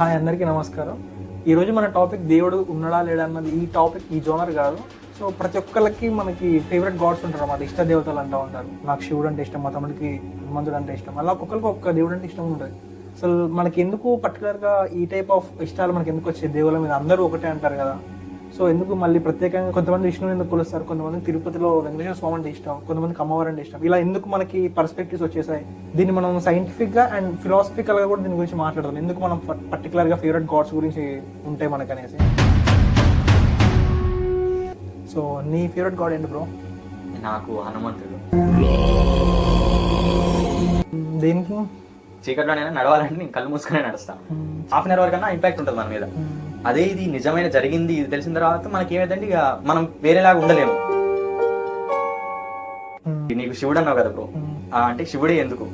Hi అందరికీ నమస్కారం. ఈరోజు మన టాపిక్ దేవుడు ఉన్నాడా లేడా అన్నది ఈ టాపిక్ ఈ జోనర్ కాదు. సో ప్రతి ఒక్కరికి మనకి ఫేవరెట్ గాడ్స్ ఉంటారు అన్నమాట. ఇష్ట దేవతలు అంటూ ఉంటారు. నాకు శివుడు అంటే ఇష్టం మా తమ్ముడికి హనుమంతుడు అంటే ఇష్టం. అలా ఒక్కొక్కరికి ఒక్క దేవుడు అంటే ఇష్టం ఉంటుంది. అసలు మనకి ఎందుకు పర్టికులర్గా ఈ టైప్ ఆఫ్ ఇష్టాలు మనకి ఎందుకు వచ్చాయి? దేవుళ్ళ మీద అందరూ ఒకటే అంటారు కదా. సో ఎందుకు మళ్ళీ ప్రత్యేకంగా కొంతమంది విష్ణుని ఎందుకు కొలుస్తారు? కొంతమంది తిరుపతిలో వెంకటేశ్వర స్వామి అంటే ఇష్టం కొంతమంది అమ్మవారు అంటే ఇష్టం. ఇలా ఎందుకు మనకి పర్స్పెక్టివ్స్ వచ్చేసాయి? దీన్ని మనం సైంటిఫిక్గా అండ్ ఫిలాసఫికల్గా కూడా దీని గురించి మాట్లాడదాం. ఎందుకు మనం పర్టికులర్గా ఫేవరెట్ గాడ్స్ గురించి ఉంటాయి మనకు అనేసి? సో నీ ఫేవరెట్ గాడ్ ఏంటి బ్రో నాకు హనుమంతుడు. దేనికి? చీకట్లోనైనా నడవాలంటే నేను కళ్ళు మూసుకునే నడుస్తాను. హాఫ్ అన్ అవర్ కన్నా ఇంపాక్ట్ ఉంటుంది మన మీద. అదే ఇది నిజమైన జరిగింది ఇది తెలిసిన తర్వాత మనకి ఏమైందంటే ఇక మనం వేరేలాగా ఉండలేము. నీకు శివుడు అన్నావు కదా బ్రో అంటే శివుడే ఎందుకు?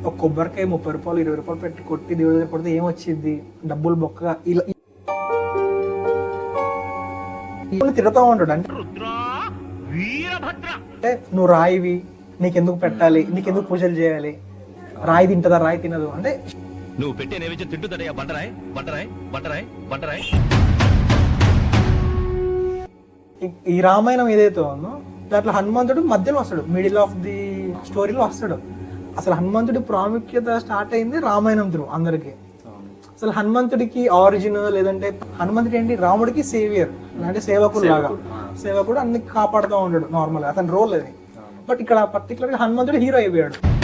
ఒక కొబ్బరికాయ ముప్పై రూపాయలు ఇరవై రూపాయలు పెట్టి కొట్టి దేవుడి దగ్గర కొడితే ఏం వచ్చింది డబ్బులు బొక్క ఇలా ఇలా తిరుగుతూ ఉంటాడు. అంటే అంటే నువ్వు రాయివి నీకెందుకు పెట్టాలి నీకెందుకు పూజలు చేయాలి? రాయి తింటదా రాయి తినదు? అంటే నువ్వు పెట్టే నైవేద్యం తింటుందటయ్యా బండరాయ్ బండరాయ్ బండరాయ్ బండరాయ్. ఈ- ఈ రామాయణం ఏదైతే ఉందో దాంట్లో హనుమంతుడు మధ్యలో వస్తాడు. మిడిల్ ఆఫ్ ది స్టోరీలో వస్తాడు. అసలు హనుమంతుడి ప్రాముఖ్యత స్టార్ట్ అయింది రామాయణం త్రూ అందరికి. అసలు హనుమంతుడికి ఆరిజిన్ లేదంటే హనుమంతుడు ఏంటి? రాముడికి సేవియర్ అంటే సేవకుడు లాగా. సేవకుడు. అన్ని కాపాడుతూ ఉంటాడు నార్మల్ అతని రోల్ అది. బట్ ఇక్కడ పర్టికులర్గా హనుమంతుడు హీరో అయిపోయాడు.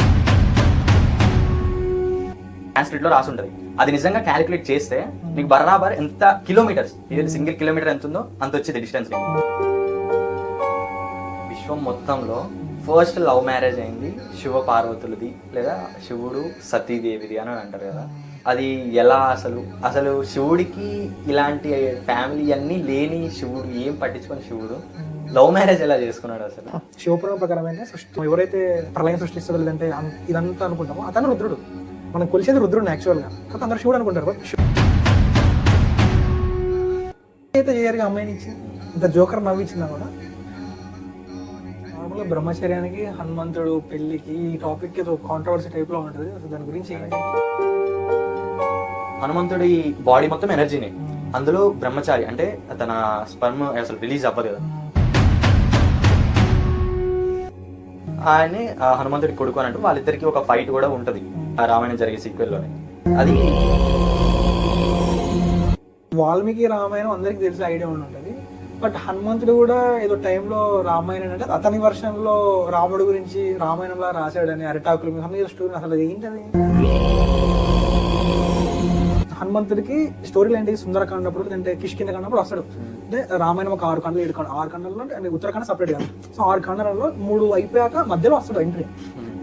సాంస్క్రిట్లో రాసి ఉంటది అది నిజంగా క్యాలిక్యులేట్ చేస్తే నీకు బరాబర్ ఎంత కిలోమీటర్స్ సింగిల్ కిలోమీటర్ ఎంత ఉందో అంత వచ్చేది డిస్టెన్స్ విశ్వం మొత్తంలో ఫస్ట్ లవ్ మ్యారేజ్ అయింది శివ పార్వతులది లేదా శివుడు సతీదేవిది అని అంటారు కదా. అది ఎలా అసలు? అసలు శివుడికి ఇలాంటి ఫ్యామిలీ అన్నీ లేని శివుడు ఏం పట్టించుకొని శివుడు? లవ్ మ్యారేజ్ ఎలా చేసుకున్నాడు అసలు? శివపురాణ ప్రకారం అయితే సృష్టి ఎవరైతే ప్రళయం సృష్టిస్తాడో లేదంటే ఇదంతా అనుకుంటామో అతను రుద్రుడు. మనం కొలిసేది రుద్రుడిని యాక్చువల్గా కాకపోతే అందరూ శివుడు అనుకుంటారు అయితే చేయరుగా అమ్మాయిని ఇచ్చి ఇంత జోకర్ నవ్వించిందా కూడా? నార్మల్గా బ్రహ్మచర్యానికి హనుమంతుడు పెళ్ళికి ఈ టాపిక్ ఏదో కాంట్రవర్సీ టైప్లో ఉంటుంది. అసలు దాని గురించి ఏంటి హనుమంతుడి బాడీ మొత్తం ఎనర్జీనే అందులో బ్రహ్మచారి అంటే తన స్పర్మ్ అసలు రిలీజ్ అవ్వదు కదా. ఆయనే ఆ హనుమంతుడి కొడుకు అని వాళ్ళిద్దరికి ఒక ఫైట్ కూడా ఉంటుంది. ఆ రామాయణం జరిగే సీక్వెల్లోనే అది వాల్మీకి రామాయణం అందరికి తెలిసే ఐడియా ఉండి ఉంటుంది. బట్ హనుమంతుడు కూడా ఏదో టైంలో రామాయణం అంటే అతని వర్షంలో రాముడు గురించి రామాయణంలా రాశాడని అరిటాకుల మీద అసలు స్టోరీ అసలు అది ఏంటది? హనుమంతుడికి స్టోరీలు ఏంటి సుందరకాండప్పుడు అంటే కిష్కింద కాండప్పుడు వస్తాడు. అంటే రామాయణం ఒక ఆరు కండలు ఏడు కండలు ఆరు ఖండల్లో అంటే ఉత్తరాఖండ సపరేట్ కాదు సో ఆరు ఖండాలలో మూడు అయిపోయాక మధ్యలో వస్తాడు ఎంట్రీ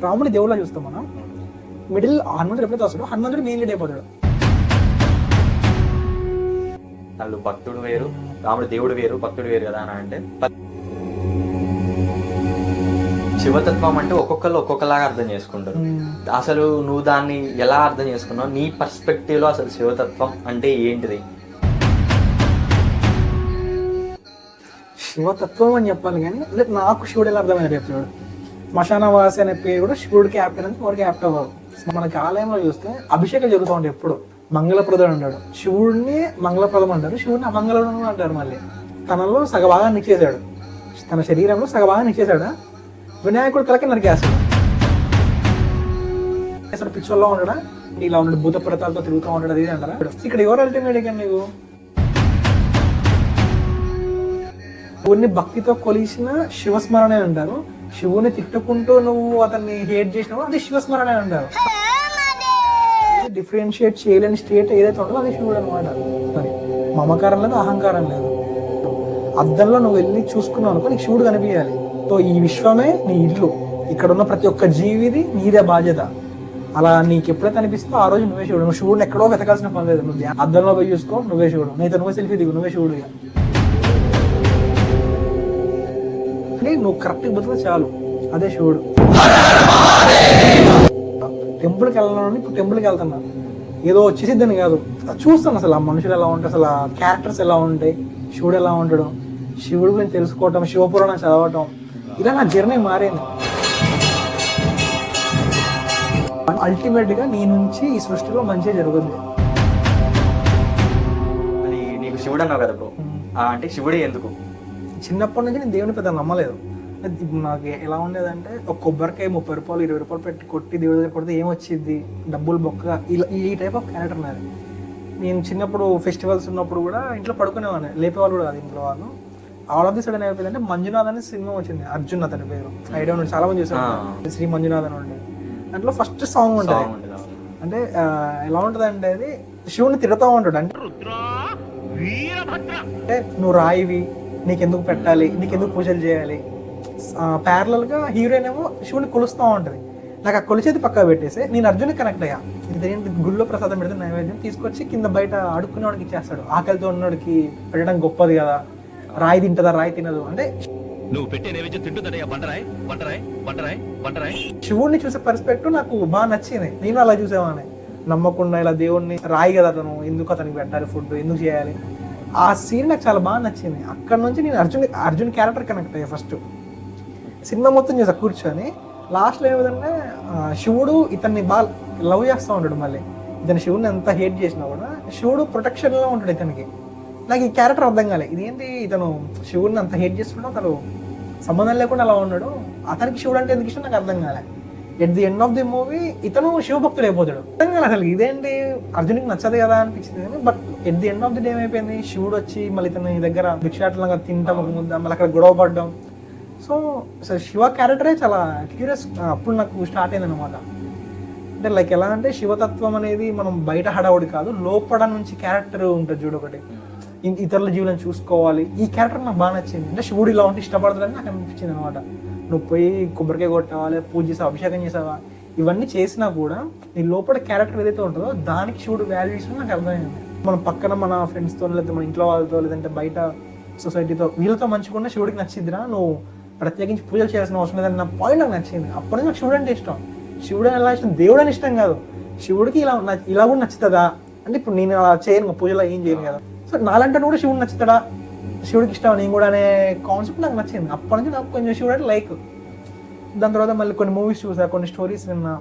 రాముడి దేవుళ్ళ చూస్తాం మనం. మిడిల్ హనుమంతుడు ఎప్పుడైతే వస్తాడో హనుమంతుడు మెయిన్ లీడ్ అయిపోతాడు. వాళ్ళు భక్తుడు వేరు రాముడు దేవుడు వేరు భక్తుడు వేరు కదా అని అంటే శివతత్వం అంటే ఒక్కొక్కరు ఒక్కొక్కలాగా అర్థం చేసుకుంటారు. అసలు నువ్వు దాన్ని ఎలా అర్థం చేసుకున్నావు? నీ పర్స్పెక్టివ్లో అసలు శివతత్వం అంటే ఏంటిది? శివతత్వం అని చెప్పాలి కానీ నాకు శివుడు ఎలా అర్థమైనా చెప్తాడు శ్మశానవాసి అనే పేరు కూడా శివుడికి యాప్ట్ అనేది ఎవరికి యాప్ట్ అవ్వదు. మనకి ఆలయంలో చూస్తే అభిషేకం జరుగుతూ ఉంటాయి ఎప్పుడు. మంగళప్రదం అంటాడు. శివుడిని మంగళప్రదం అంటారు. శివుడిని అమంగళప్రదం అంటారు మళ్ళీ. తనలో సగభాగాన్ని నిచ్చేశాడు తన శరీరంలో సగభాగాన్ని నిచ్చేశాడు వినాయకుడు తలకి నరికేస్తాడు అసలు పిక్చర్లో ఉండడా ఇలా ఉండడు భూత ప్రతాలతో తిరుగుతూ ఉంటాడు అది ఇది అంటారా? ఇక్కడ ఎవరు అల్టిమేట్ కానీ నీకు? శివుని భక్తితో కొలిసిన శివస్మరణే అంటారు. శివుని తిట్టుకుంటూ నువ్వు అతన్ని హేట్ చేసినావు అది శివస్మరణే అంటారు. డిఫరెన్షియేట్ చేయలేని స్టేట్ ఏదైతే ఉంటుందో అది శివుడు అనమాట మరి మమకారం లేదు అహంకారం లేదు. అద్దంలో నువ్వు వెళ్ళి చూసుకున్నావు అనుకో నీకు శివుడు కనిపించాలి. సో ఈ విశ్వమే నీ ఇల్లు. ఇక్కడ ఉన్న ప్రతి ఒక్క జీవిది నీదే బాధ్యత. అలా నీకు ఎప్పుడైతే అనిపిస్తుందో ఆ రోజు నువ్వే శివుడు. నువ్వు శివుడిని ఎక్కడో వెతకాల్సిన పని లేదు. నువ్వు అద్దంలో పోయి చూసుకో నువ్వే శివుడు. నీతో నువ్వే సెల్ఫీ దిగు నువ్వే శివుడు కానీ నువ్వు కరెక్ట్ బతుకు చాలు. అదే శివుడు. టెంపుల్కి వెళ్ళాలని ఇప్పుడు టెంపుల్కి వెళ్తున్నా. ఏదో వచ్చేసిద్దని కాదు. చూస్తాను అసలు ఆ మనుషులు ఎలా ఉంటాయి అసలు ఆ క్యారెక్టర్స్ ఎలా ఉంటాయి శివుడు ఎలా ఉంటాడు శివుడు గురించి తెలుసుకోవటం శివపురాణం చదవటం. ఇలా నా జర్నీ మారింది. అల్టిమేట్గా నీ నుంచి ఈ సృష్టిలో మంచిగా జరుగుతుంది. అది నీకు శివుడు అన్నావు కదా బ్రో. అంటే శివుడే ఎందుకు? చిన్నప్పటి నుంచి నేను దేవుని పెద్ద నమ్మలేదు. నాకు ఎలా ఉండేదంటే ఒక కొబ్బరికాయ ముప్పై రూపాయలు ఇరవై రూపాయలు పెట్టి కొట్టి దేవుడి దగ్గర కొడితే ఏమొచ్చింది డబ్బులు బొక్క. ఇలా ఈ టైప్ ఆఫ్ క్యారెక్టర్ నాది నేను చిన్నప్పుడు ఫెస్టివల్స్ ఉన్నప్పుడు కూడా ఇంట్లో పడుకునేవాడిని. లేపేవాళ్ళు కూడా కాదు ఇంట్లో వాళ్ళు. ఆల్ ఆఫ్ ది సడన్ అయిపోయిందంటే మంజునాథ్ అనే సినిమా వచ్చింది. అర్జున్ అతని పేరు. ఐడియా ఉంది. చాలా మంది చూసారు. శ్రీ మంజునాథ్ అని ఉండే దాంట్లో ఫస్ట్ సాంగ్ ఉంటుంది. అంటే ఎలా ఉంటుంది అంటే అది శివుని తిడుతూ ఉంటాడు. అంటే అంటే నువ్వు రాయివి. నీకెందుకు పెట్టాలి? నీకెందుకు పూజలు చేయాలి? ప్యారలల్గా హీరోయిన్ ఏమో శివుని కొలుస్తూ ఉంటది. నాకు ఆ కొలిచేది పక్కా పెట్టేసి నేను అర్జున్ కనెక్ట్ అయ్యా. ఇదేంటి గుళ్ళో ప్రసాదం పెడితే నైవేద్యం తీసుకొచ్చి కింద బయట అడుక్కునేవాడికి ఇచ్చేస్తాడు. ఆకలితో ఉన్నవాడికి పెట్టడం గొప్పది కదా. రాయి తింటదా? రాయి తినదు. అంటే నువ్వు పెట్టే నైవేద్యం బండరాయ్ బండరాయ్ బండరాయ్ బండరాయ్. శివుడిని చూసే పర్స్పెక్టివ్ నాకు బాగా నచ్చింది. నేను అలా చూసేవాడిని. నమ్మకుండా ఇలా దేవుడిని రాయి కదా అతను. ఎందుకు అతనికి పెట్టాలి? ఫుడ్ ఎందుకు చేయాలి? ఆ సీన్ నాకు చాలా బాగా నచ్చింది. అక్కడ నుంచి నేను అర్జున్ అర్జున్ క్యారెక్టర్ కనెక్ట్ అయ్యా ఫస్ట్ సినిమా మొత్తం చేసా కూర్చొని. లాస్ట్లో ఏమిటంటే శివుడు ఇతన్ని బాగా లవ్ చేస్తూ ఉంటాడు మళ్ళీ. ఇతను శివుడిని ఎంత హేట్ చేసినా కూడా శివుడు ప్రొటెక్షన్లో ఉంటాడు ఇతనికి. నాకు ఈ క్యారెక్టర్ అర్థం కాలే. ఇదేంటి ఇతను శివుడిని అంత హేట్ చేస్తున్నాడు అతను సంబంధం లేకుండా అలా ఉన్నాడు. అతనికి శివుడు అంటే ఎందుకు ఇష్టం? నాకు అర్థం కాలే. At the end of the movie ఇతను శివభక్తుడు అయిపోతాడు. కాలే అసలు ఇదేంటి? అర్జునికి నచ్చదు కదా అనిపించింది కానీ but at the end of the day ఏమైపోయింది? శివుడు వచ్చి మళ్ళీ ఇతని దగ్గర భిక్షాటంగా తింటాం ఒక ముద్ద మళ్ళీ అక్కడ గొడవ పడ్డం. సో అసలు శివ క్యారెక్టరే చాలా క్యూరియస్ అప్పుడు నాకు స్టార్ట్ అయింది అనమాట అంటే లైక్ ఎలా అంటే శివతత్వం అనేది మనం బయట హడావుడి కాదు లోపల నుంచి క్యారెక్టర్ ఉంటుంది చూడు ఒకటి. ఇ- ఇతరుల జీవులను చూసుకోవాలి. ఈ క్యారెక్టర్ నాకు బాగా నచ్చింది. అంటే శివుడు ఇలా ఉంటే ఇష్టపడతాడని నాకు అనిపించింది అనమాట నువ్వు పోయి కొబ్బరికాయ కొట్టావా లేదా పూజ చేసావా అభిషేకం చేసావా ఇవన్నీ చేసినా కూడా నీ లోపల క్యారెక్టర్ ఏదైతే ఉంటుందో దానికి శివుడు వాల్యూ నాకు అర్థమైంది. మనం పక్కన మన ఫ్రెండ్స్తో లేకపోతే మన ఇంట్లో వాళ్ళతో లేదంటే బయట సొసైటీతో వీళ్ళతో మంచిగా శివుడికి నచ్చిద్దిరా నువ్వు ప్రత్యేకించి పూజలు చేయాల్సిన అవసరం లేదని నా పాయింట్ నాకు నచ్చింది. అప్పటి నుంచి నాకు శివుడు అంటే ఇష్టం. శివుడు ఎలా ఇష్టం? దేవుడు అని ఇష్టం కాదు. శివుడికి ఇలా ఇలా కూడా నచ్చుతుందా? అంటే ఇప్పుడు నేను అలా చేయను పూజలో ఏం చేయను కదా. సో నాలంటే కూడా శివుడు నచ్చుతాడా? శివుడికి ఇష్టం నేను కూడా అనే కాన్సెప్ట్ నాకు నచ్చింది. అప్పటి నుంచి నాకు కొంచెం శివుడు అంటే లైక్ దాని తర్వాత మళ్ళీ కొన్ని మూవీస్ చూసా కొన్ని స్టోరీస్ విన్నా.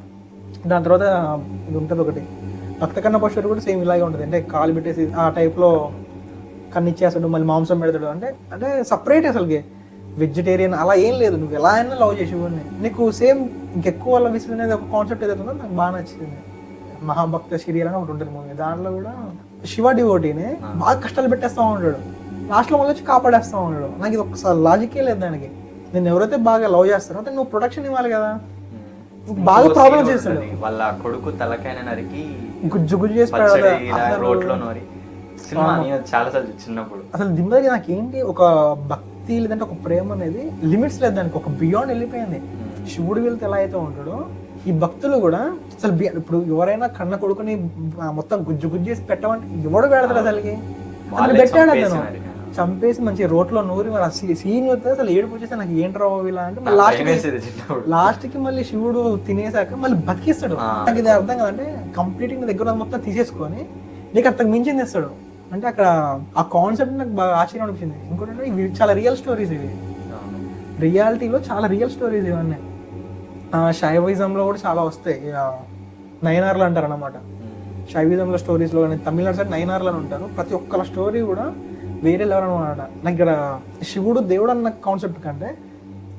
దాని తర్వాత ఇది ఉంటుంది ఒకటి. భక్త కన్న పశువులు కూడా సేమ్ ఇలాగే ఉంటుంది. అంటే కాలు పెట్టేసి ఆ టైప్లో కన్నిచ్చేస్తాడు మళ్ళీ మాంసం పెడతాడు. అంటే అంటే సపరేట్ అసలుకి వెజిటేరియన్ అలా ఏం లేదు. నువ్వు ఎలా అయినా లవ్ చేసి ఇవ్వండి నీకు సేమ్ ఇంకెక్కువ లవ్ అనేది ఒక కాన్సెప్ట్ ఏదైతే ఉందో నాకు బాగా నచ్చింది. మహాభక్త శరీరం అని ఒకటి ఉంటుంది మూవీ. దాంట్లో కూడా శివ డివోటీని బాగా కష్టాలు పెట్టేస్తా ఉంటాడు. లాస్ట్లో మళ్ళీ వచ్చి కాపాడేస్తా ఉన్నాడు నాకు ఇది ఒకసారి లాజికే లేదు దానికి. నేను ఎవరైతే బాగా లవ్ చేస్తారో అతను నువ్వు ప్రొటెక్షన్ ఇవ్వాలి కదా. బాగా scene చేస్తాడు. వాళ్ళ కొడుకు తలకైన నరికి గుజ్జు గుజ్జు చేసి రోట్లో నోరి. చిన్నప్పుడు అసలు దిమ్మకి నాకేంటి ఒక భక్తి లేదంటే ఒక ప్రేమ అనేది లిమిట్స్ లేదు దానికి. ఒక బియాండ్ వెళ్ళిపోయింది. శివుడు వెళ్తే ఎలా అయితే ఉంటాడో ఈ భక్తులు కూడా అసలు ఇప్పుడు ఎవరైనా కన్న కొడుకుని మొత్తం గుజ్జు గుజ్జు చేసి పెట్టమంటే ఎవడు పెడతాడు అసలుకి? పెట్టాడు అతను. చంపేసి మంచి రోట్లో నూరి మరి అసలు సీన్ చూస్తే అసలు ఏడుపు వచ్చేస్తే నాకు ఏంట్రా బాబు ఇలా అంటే లాస్ట్ లాస్ట్కి మళ్ళీ శివుడు తినేసాక మళ్ళీ బతికిస్తాడు. నాకు ఇది అర్థం కదంటే కంప్లీట్ నీ దగ్గర మొత్తం తీసేసుకొని నీకు అంతకు మించింది ఇస్తాడు అంటే అక్కడ ఆ కాన్సెప్ట్ నాకు బాగా ఆశ్చర్యం అనిపించింది. ఇంకోటి ఇవి చాలా రియల్ స్టోరీస్ ఇవి. రియాలిటీలో చాలా రియల్ స్టోరీస్ ఇవన్నీ. శైవిజంలో కూడా చాలా వస్తాయి. ఇక నయనార్లు అంటారు అనమాట ఉమ్. శైవిజంలో స్టోరీస్లో కానీ తమిళనాడు సైడ్ నయనార్లు అని ఉంటారు. ప్రతి ఒక్కల స్టోరీ కూడా వేరే లెవెల్ అనమాట నాకు ఇక్కడ శివుడు దేవుడు అన్న కాన్సెప్ట్ కంటే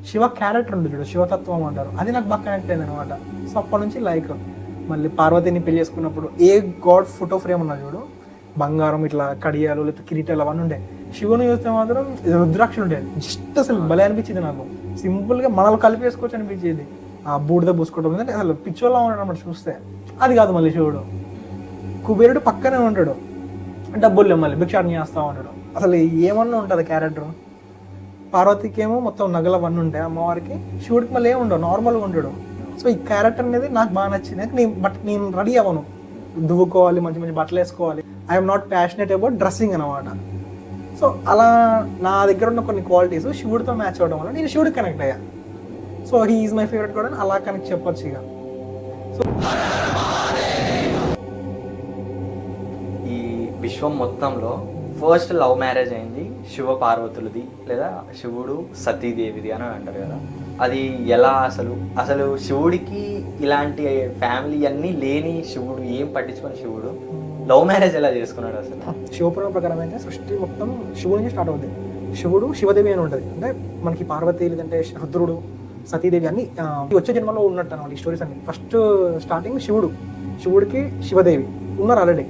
శివ క్యారెక్టర్ ఉంది చూడు శివతత్వం అంటారు. అది నాకు బాగా కనెక్ట్ అయింది అనమాట సో అప్పటి నుంచి లైక్ మళ్ళీ పార్వతిని పెళ్ళి చేసుకున్నప్పుడు ఏ గాడ్ ఫోటో ఫ్రేమ్ ఉన్నా చూడు బంగారం ఇట్లా కడియాలు లేకపోతే కిరీటాలు అవన్నీ ఉండే శివుని చూస్తే మాత్రం రుద్రాక్ష ఉండేది ఉండే జస్ట్ అసలు భలే అనిపించింది నాకు. సింపుల్గా మనల్ని కలిపేసుకోవచ్చు అనిపించేది. ఆ బూడిద పూసుకోవడం అంటే అసలు పిచ్చోళ్ళ ఉన్నాడు అన్నమాట చూస్తే. అది కాదు మళ్ళీ శివుడు. కుబేరుడు పక్కనే ఉంటాడు. డబ్బులు లేవు మళ్ళీ భిక్షాటన చేస్తూ ఉంటాడు. అసలు ఏమన్నా ఉంటుంది క్యారెక్టర్ పార్వతికి ఏమో మొత్తం నగలు అవన్నీ ఉంటాయి అమ్మవారికి శివుడికి మళ్ళీ ఏమి ఉండవు నార్మల్గా ఉండడు. సో ఈ క్యారెక్టర్ అనేది నాకు బాగా నచ్చింది. నేను బట్ నేను రెడీ అవ్వను. దువ్వుకోవాలి మంచి మంచి బట్టలు వేసుకోవాలి. I'm not passionate about dressing అనమాట సో అలా నా దగ్గర ఉన్న కొన్ని క్వాలిటీస్ శివుడితో మ్యాచ్ అవ్వడం వల్ల నేను శివుడికి కనెక్ట్ అయ్యా. So he is my favourite కూడా అలా కనెక్ట్ చెప్పొచ్చు ఇక. సో ఈ విశ్వం మొత్తంలో ఫస్ట్ లవ్ మ్యారేజ్ అయింది. శివ పార్వతులది లేదా శివుడు సతీదేవిది అని అంటారు కదా. అది ఎలా అసలు? అసలు శివుడికి ఇలాంటి ఫ్యామిలీ అన్నీ లేని శివుడు ఏం పట్టించుకొని శివుడు లవ్ మ్యారేజ్ ఎలా చేసుకున్నాడు అసలు? శివపురం ప్రకారం అయితే సృష్టి మొత్తం శివుడి నుంచి స్టార్ట్ అవుతుంది శివుడు శివదేవి అని ఉంటుంది. అంటే మనకి పార్వతి లేదంటే రుద్రుడు సతీదేవి అన్ని వచ్చే జన్మలో ఉన్నట్టు అనమాట ఈ స్టోరీస్ అన్ని. ఫస్ట్ స్టార్టింగ్ శివుడు. శివుడికి శివదేవి. ఉన్నారు ఆల్రెడీ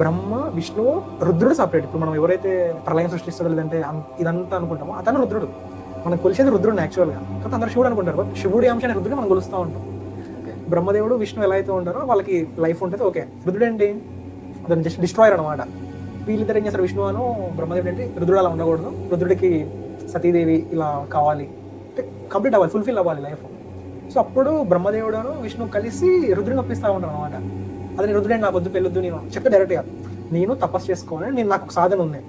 బ్రహ్మ విష్ణువు రుద్రుడు సపరేట్ ఇప్పుడు మనం ఎవరైతే ప్రళయం సృష్టిస్తాడో లేదంటే ఇదంతా అనుకుంటామో అతను రుద్రుడు. మనం కొలిసేది రుద్రుడు యాక్చువల్గా కాకపోతే అందరూ శివుడు అనుకుంటారు. బట్ శివుడి అంశాన్ని రుద్రుడు మనం కొలుస్తూ ఉంటాం. బ్రహ్మదేవుడు విష్ణు ఎలా అయితే ఉంటారో వాళ్ళకి లైఫ్ ఉంటుంది. ఓకే రుద్రుడు ఏంటి? అతను జస్ట్ డిస్ట్రాయర్ అనమాట వీళ్ళిద్దరు ఏం చేస్తారు? విష్ణు అను బ్రహ్మదేవుడు ఏంటి? రుద్రుడు అలా ఉండకూడదు. రుద్రుడికి సతీదేవి ఇలా కావాలి. అంటే కంప్లీట్ అవ్వాలి. ఫుల్ఫిల్ అవ్వాలి లైఫ్ సో అప్పుడు బ్రహ్మదేవుడు విష్ణు కలిసి రుద్రుని ఒప్పిస్తూ ఉంటారు అనమాట అదే రుద్రుడే నాకు వద్దు పెళ్ళొద్దు నేను చెప్తే డైరెక్ట్గా నేను తపస్సు చేసుకోవాలి నేను నాకు ఒక సాధన ఉంది.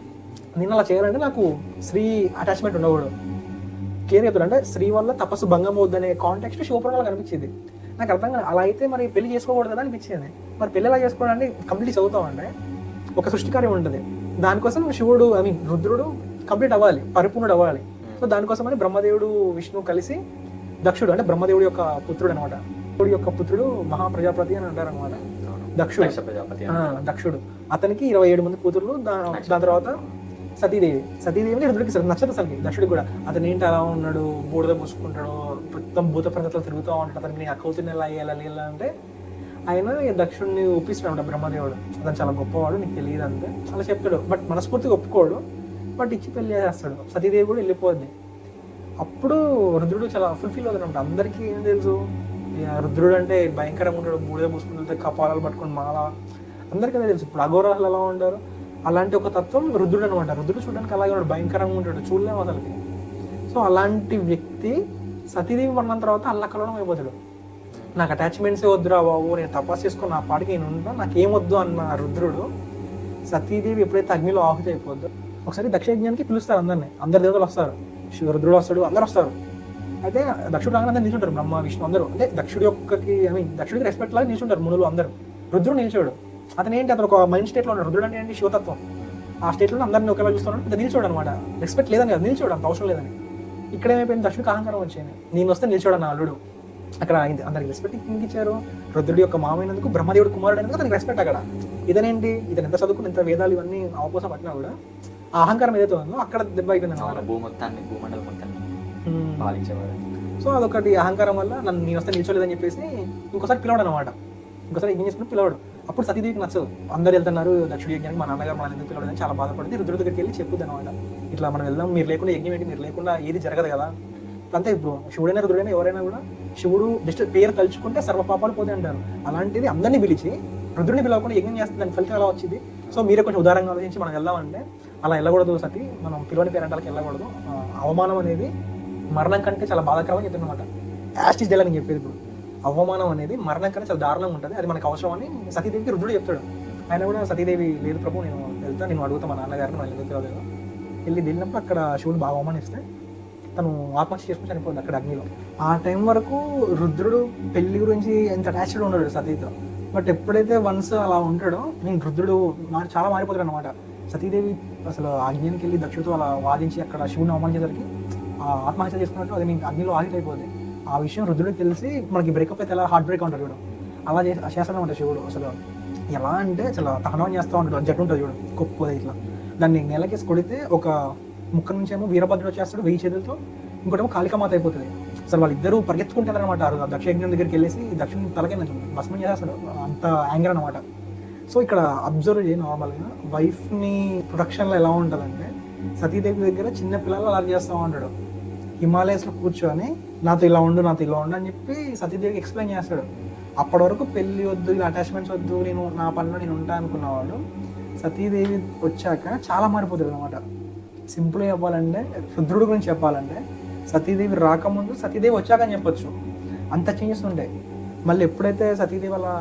నేను అలా చేయాలంటే నాకు స్త్రీ అటాచ్మెంట్ ఉండకూడదు. చెప్తాడు అంటే స్త్రీ వల్ల తపస్సు భంగం అవుద్దనే కాంటెక్స్ట్ శివపురాణాలు కనిపించింది. నాకు అర్థం కాదు అలా అయితే మరి పెళ్ళి చేసుకోకూడదు కదా అనిపించింది. మరి పెళ్ళి ఎలా చేసుకోవడానికి కంప్లీట్ చదువుతామంటే ఒక సృష్టికార్యం ఉంటుంది. దానికోసం శివుడు ఐ మీన్ రుద్రుడు కంప్లీట్ అవ్వాలి పరిపూర్ణుడు అవ్వాలి. సో దానికోసమని బ్రహ్మదేవుడు విష్ణు కలిసి దక్షుడు అంటే బ్రహ్మదేవుడి యొక్క పుత్రుడు అనమాట దేవుడి యొక్క పుత్రుడు మహాప్రజాపతి అని అంటారు అనమాట దక్షుడు. ఆ, దక్షుడు. అతనికి ఇరవై ఏడు మంది కూతుర్లు దాని తర్వాత సతీదేవి. సతీదేవిని రుద్రుడికి అసలు నచ్చదు అసలుకి దక్షుడికి కూడా. అతను ఏంటి అలా ఉన్నాడు బూడిద పూసుకుంటాడు మొత్తం భూత ప్రజలు తిరుగుతూ ఉంటాడు అతనికి నీ అక్కవుతున్న ఎలా అయ్యాలి ఎలా అంటే ఆయన దక్షుడిని ఒప్పిస్తున్నాడు బ్రహ్మదేవుడు. అతను చాలా గొప్పవాడు నీకు తెలియదు అంతే. అలా చెప్తాడు. బట్ మనస్ఫూర్తిగా ఒప్పుకోడు బట్ ఇచ్చి పెళ్ళి చేస్తాడు. సతీదేవి కూడా వెళ్ళిపోద్ది. అప్పుడు రుద్రుడు చాలా ఫుల్ఫిల్ అవుతాడు అందరికీ ఏం తెలుసు? రుద్రుడు అంటే భయంకరంగా ఉంటాడు. బూడిద వెళ్తే కపాలాలు పట్టుకొని మాల. అందరికీ తెలుసు. ఇప్పుడు అఘోరాలు ఎలా ఉంటారు? అలాంటి ఒక తత్వం రుద్రుడు అనమాట రుద్రుడు చూడడానికి అలాగే ఉన్నాడు భయంకరంగా ఉంటాడు. చూడలేము అతనికి సో అలాంటి వ్యక్తి సతీదేవి పడిన తర్వాత అల్లకలడం అయిపోతాడు. నాకు అటాచ్మెంట్సే వద్దురా బాబు. నేను తపస్సు చేసుకుని నా పాటికి నేను ఉంటా. నాకేమొద్దు అన్న రుద్రుడు సతీదేవి ఎప్పుడైతే అగ్నిలో ఆహుతి అయిపోద్దో ఒకసారి దక్షయజ్ఞానికి పిలుస్తారు అందరినీ. అందరి దేవతలు వస్తారు. శివ రుద్రుడు వస్తాడు. అందరు వస్తారు. అయితే దక్షుడు రాగానే అందరు నిల్చుంటారు. బ్రహ్మ విష్ణు అందరూ. అంటే దక్షుడి యొక్కకి ఐ మీన్ దక్షుడికి రెస్పెక్ట్ లాగా నిల్చుంటారు మునులు అందరూ. రుద్రుడు నిల్చోడు. అతను ఏంటి అతను ఒక మైండ్ స్టేట్లో ఉన్నాడు. రుద్రుడు అంటే ఏంటి? శివతత్వం. ఆ స్టేట్లో అందరిని ఒకేలా చూస్తున్నాడు. పెద్ద నిల్చోడు అనమాట రెస్పెక్ట్ లేదని కదా. నిల్చోడు. అంత అవసరం లేదని. ఇక్కడ ఏమైపోయింది? దక్షుడికి అహంకారం వచ్చింది నేను వస్తే నిల్చోడు అన్న అల్లుడు. అక్కడ అయింది. అందరికి రెస్పెక్ట్ ఇంక ఇచ్చారు రుద్రుడి యొక్క మామైనందుకు బ్రహ్మదేవుడు కుమారుడు అయినందుకు అతనికి రెస్పెక్ట్ అక్కడ. ఇదనేంటి ఇతను ఎంత చదువుకుని ఎంత వేదాలు ఇవన్నీ అవపోసం పట్టినా కూడా ఆ అహంకారం ఏదైతే ఉందో అక్కడ దెబ్బ అయిపోయింది అవును, భూ మొత్తాన్ని భూమండలం మొత్తాన్ని పాలించేవాడు సో అదొకటి అహంకారం వల్ల నన్ను నేను వస్తే నిల్చోలేదని చెప్పేసి ఇంకోసారి పిలవడు అనమాట ఇంకోసారి ఏం చేసుకుని పిలవడు. అప్పుడు సతీదేవికి నచ్చదు. అందరు వెళ్తున్నారు దక్షుడి యజ్ఞానికి మా నాన్నగారు మన ఎందుకు పిలవడని చాలా బాధపడింది రుద్రుడి దగ్గరికి వెళ్ళి చెప్పుద్ది అనమాట ఇట్లా మనం వెళ్దాం మీరు లేకుండా యజ్ఞం ఏంటి? మీరు లేకుండా ఏది జరగదు కదా. అంతే ఇప్పుడు శివుడైనా రుద్రుడైనా ఎవరైనా కూడా శివుడు జస్ట్ పేరు తలుచుకుంటే సర్వ పాపాలు పోతాయి అంటారు. అలాంటిది అందరినీ పిలిచి రుద్రుని పిలవకుండా యజ్ఞం చేస్తే దాని ఫలితం ఎలా వచ్చింది? సో మీరే కొంచెం ఉదారంగా ఆలోచించి మనం వెళ్దామంటే అలా వెళ్ళకూడదు సతీ. మనం పిలవని పేరంటాలకి వెళ్ళకూడదు. అవమానం అనేది మరణం కంటే చాలా బాధాకరం అని చెప్తున్నమాట యాస్టిస్ డెల్ అని చెప్పేది ఇప్పుడు. అవమానం అనేది మరణం కంటే చాలా దారుణంగా ఉంటుంది. అది మనకు అవసరం అని సతీదేవికి రుద్రుడు చెప్తాడు. ఆయన కూడా సతీదేవి లేదు ప్రభు నేను వెళ్తా నేను అడుగుతా మా నాన్నగారిని వాళ్ళు ఎందుకు పిలవలేదు వెళ్ళి వెళ్ళినప్పుడు అక్కడ శివుడు బాగా అవమానిస్తే తను ఆత్మహత్య చేసుకుని చనిపోయింది అక్కడ అగ్నిలో. ఆ టైం వరకు రుద్రుడు పెళ్ళి గురించి ఎంత అటాచ్డ్ ఉండడు సతీతో. బట్ ఎప్పుడైతే వన్స్ అలా ఉంటాడో నేను రుద్రుడు మారి చాలా మారిపోతాడు అనమాట సతీదేవి అసలు ఆ అగ్నికి వెళ్ళి దక్షుడితో అలా వాదించి అక్కడ శివుని అవమానించేసరికి ఆత్మహత్య చేసుకున్నట్టు అది నేను అగ్నిలో ఆగిట్ అయిపోతుంది ఆ విషయం రుద్రుడికి తెలిసి మనకి బ్రేకప్ అయితే ఎలా హార్ట్ బ్రేక్ ఉంటాడు చూడు. అలా చేసి ఉంటాడు శివుడు అసలు. ఎలా అంటే చాలా తహనం చేస్తూ ఉంటాడు. జట్టు ఉంటుంది చూడు కొప్పు ఇట్లా. దాన్ని నెలకేసి కొడితే ఒక ముక్క నుంచి ఏమో వీరభద్రుడు వచ్చేస్తాడు వెయ్యి చేతులతో. ఇంకోటేమో కాళికమాత అయిపోతుంది. అసలు వాళ్ళిద్దరూ పరిగెత్తుకుంటారు అనమాట దక్ష యజ్ఞం దగ్గరికి వెళ్ళేసి దక్షిణ తలకే భస్మం చేస్తాడు అంత యాంగర్ అనమాట సో ఇక్కడ అబ్జర్వ్ చేయి నార్మల్గా వైఫ్ని ప్రొడక్షన్లో ఎలా ఉంటుందంటే సతీదేవి దగ్గర చిన్న పిల్లలు అలా చేస్తూ ఉంటాడు. హిమాలయస్లో కూర్చొని నాతో ఇలా ఉండు నాతో ఇలా ఉండు అని చెప్పి సతీదేవికి ఎక్స్ప్లెయిన్ చేస్తాడు. అప్పటి వరకు పెళ్ళి వద్దు ఇలా అటాచ్మెంట్స్ వద్దు నేను నా పనిలో నేను ఉంటా అనుకున్నవాడు సతీదేవి వచ్చాక చాలా మారిపోతాడు అనమాట సింపుల్గా చెప్పాలంటే రుద్రుడు గురించి చెప్పాలంటే సతీదేవి రాకముందు సతీదేవి వచ్చాక అని చెప్పొచ్చు. అంత చేంజెస్ ఉంటాయి మళ్ళీ ఎప్పుడైతే సతీదేవి అలా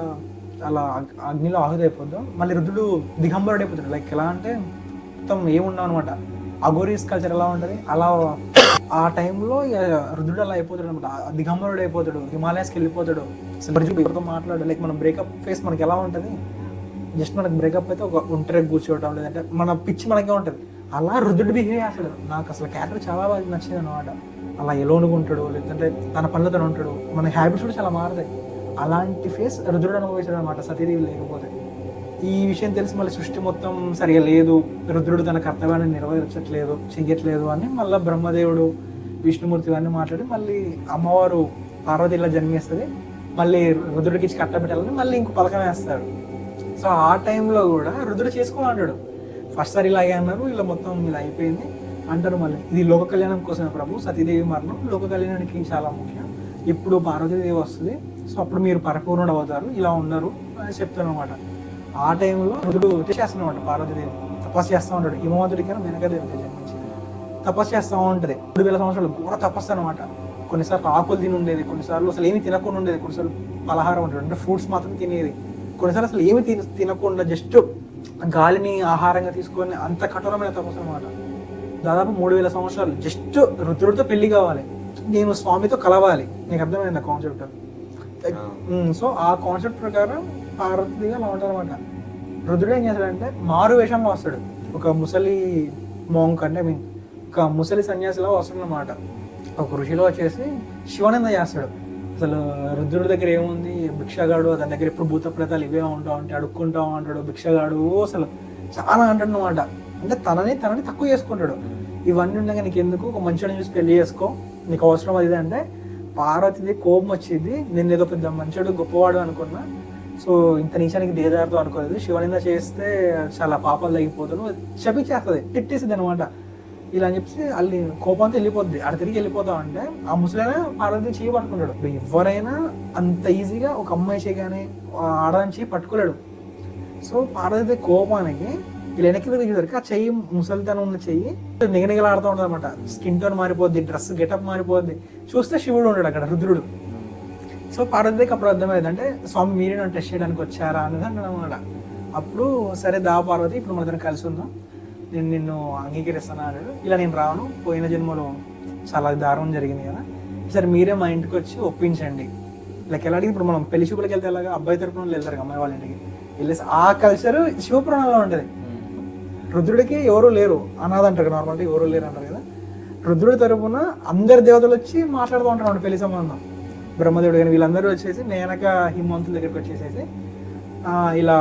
అలా అగ్- అగ్నిలో ఆహుతి అయిపోద్దో మళ్ళీ రుద్రుడు దిగంబరుడు అయిపోతాడు లైక్ ఎలా అంటే మొత్తం ఏమున్నాం అనమాట అగోరీస్ కల్చర్ ఎలా ఉంటుంది? అలా ఆ టైంలో రుద్రుడు అలా అయిపోతాడు అనమాట దిగంబరుడు అయిపోతాడు హిమాలయస్కి వెళ్ళిపోతాడు. ఎవరితో మాట్లాడు లైక్ మనం బ్రేకప్ ఫేస్ మనకి ఎలా ఉంటుంది? జస్ట్ మనకి బ్రేకప్ అయితే ఒక ఒంటరి కూర్చోవడం లేదంటే మన పిచ్చి మనకే ఉంటుంది. అలా రుద్రుడు బిహేవ్ చేస్తాడు. నాకు అసలు క్యారెక్టర్ చాలా బాగా నచ్చింది అనమాట అలా ఎలోనుగా ఉంటాడు లేదంటే తన పనులతో ఉంటాడు. మన హ్యాబిట్స్ కూడా చాలా మారుతాయి. అలాంటి ఫేస్ రుద్రుడు అనుభవించాడు అనమాట సతీదేవి లేకపోతే. ఈ విషయం తెలిసి మళ్ళీ సృష్టి మొత్తం సరిగా లేదు రుద్రుడు తన కర్తవ్యాన్ని నెరవేర్చట్లేదు చెయ్యట్లేదు అని మళ్ళీ బ్రహ్మదేవుడు విష్ణుమూర్తి ఇవన్నీ మాట్లాడి మళ్ళీ అమ్మవారు పార్వతి ఇలా జన్మిస్తుంది. మళ్ళీ రుద్రుడికి ఇచ్చి కట్టబెట్టాలని మళ్ళీ ఇంకో పథకం వేస్తారు. సో ఆ టైంలో కూడా రుద్రుడు చేసుకోమంటాడు ఫస్ట్ సారి ఇలాగే అన్నారు ఇలా మొత్తం ఇలా అయిపోయింది అంటారు మళ్ళీ. ఇది లోక కళ్యాణం కోసమే ప్రభు సతీదేవి మరణం. లోక కళ్యాణానికి చాలా ముఖ్యం. ఇప్పుడు పార్వతీదేవి వస్తుంది. సో అప్పుడు మీరు పరిపూర్ణుడు అవుతారు ఇలా ఉన్నారు అని చెప్తాను అనమాట ఆ టైంలో రుద్రుడు చేస్తానమాట పార్వతీదేవి తపస్సు చేస్తూ ఉంటాడు. హిమవంతుడికి వెనకదేవి జన్మించి తపస్సు చేస్తూ ఉంటుంది. మూడు వేల సంవత్సరాలు ఘోర తపస్సు అనమాట కొన్నిసార్లు ఆకులు తిని ఉండేది కొన్నిసార్లు అసలు ఏమి తినకుండా ఉండేది కొన్నిసార్లు పలహారం ఉంటుంది అంటే ఫ్రూట్స్ మాత్రం తినేది. కొన్నిసార్లు అసలు ఏమి తిన తినకుండా జస్ట్ గాలిని ఆహారంగా తీసుకొని అంత కఠోరమైన తపస్సు అనమాట దాదాపు మూడు వేల సంవత్సరాలు జస్ట్ రుద్రుడితో పెళ్ళి కావాలి. నేను స్వామితో కలవాలి. నీకు అర్థమైంది ఆ. కాన్సెప్ట్ సో ఆ కాన్సెప్ట్ ప్రకారం పార్వతిగా అలా అనమాట రుద్రుడు ఏం చేస్తాడంటే మారు వేషంలో వస్తాడు. ఒక ముసలి మోంక్ అంటే మీన్ ఒక ముసలి సన్యాసిలా వస్తాడనమాట ఒక ఋషిలో వచ్చేసి శివనింద చేస్తాడు. అసలు రుద్రుడి దగ్గర ఏముంది? భిక్షగాడు అతని దగ్గర ఎప్పుడు భూత ప్రేతాలు ఇవే ఉంటావు అంటే అడుక్కుంటా ఉంటాడు. భిక్షగాడు అసలు చాలా అంటాడనమాట అంటే తనని తనని తక్కువ చేసుకుంటాడు. ఇవన్నీ ఉండగా నీకు ఎందుకు ఒక మంచిని చూసి పెళ్ళి చేసుకో. నీకు అవసరం అది ఇది అంటే పార్వతిది కోపం వచ్చింది. నేను ఏదో పెద్ద మంచోడు గొప్పవాడు అనుకున్నా సో ఇంత నిజానికి దేదారుతో అనుకోలేదు. శివనింద చేస్తే చాలా పాపాలు తగ్గిపోతాను. శపించేస్తుంది. తిట్టేసింది అనమాట ఇలా అని చెప్పి అల్లి కోపంతో వెళ్ళిపోద్ది. ఆడ తిరిగి వెళ్ళిపోతాం అంటే ఆ ముసలైనా పార్వతి చేయి పట్టుకుంటాడు. ఎవరైనా అంత ఈజీగా ఒక అమ్మాయి చేయి కానీ ఆడదాని చేయి పట్టుకోలేడు. సో పార్వతి కోపానికి వీళ్ళు వెనక్కి తిరిగేసరికి ఆ చెయ్యి ముసలితనం ఉన్న చెయ్యి నిగనిగలాడుతూ ఉంటుంది అనమాట స్కిన్ టోన్ మారిపోద్ది డ్రెస్ గెటప్ మారిపోద్ది. చూస్తే శివుడు ఉంటాడు అక్కడ రుద్రుడు. సో పార్వతికి అప్పుడు అర్థమైంది అంటే స్వామి మీరే నన్ను టెస్ట్ చేయడానికి వచ్చారా? అనేది అన్నమాట. అనమాట అప్పుడు సరే దా పార్వతి ఇప్పుడు మన దగ్గర కలిసి ఉందాం. నేను నిన్ను అంగీకరిస్తాను అన్నాడు. ఇలా నేను రాను. పోయిన జన్మలో చాలా దారుణం జరిగింది కదా. సరే మీరే మా ఇంటికి వచ్చి ఒప్పించండి. లైక్ ఎలాంటి ఇప్పుడు మనం పెళ్ళి చూపులకి వెళ్తే ఎలాగా అబ్బాయి తరపున వాళ్ళు వెళ్తారు అమ్మాయి వాళ్ళ ఇంటికి. వెళ్ళేసి ఆ కల్చర్ శివపురాణంలో ఉంటుంది. రుద్రుడికి ఎవరు లేరు. అనాథ అంటారు నార్మల్గా ఎవరు లేరు అంటారు కదా. రుద్రుడి తరపున అందరి దేవతలు వచ్చి మాట్లాడుతూ ఉంటారు పెళ్ళి సంబంధం. బ్రహ్మదేవుడు కానీ వీళ్ళందరూ వచ్చేసి మేనక హిమవంతుల దగ్గరికి వచ్చేసేసి ఇలా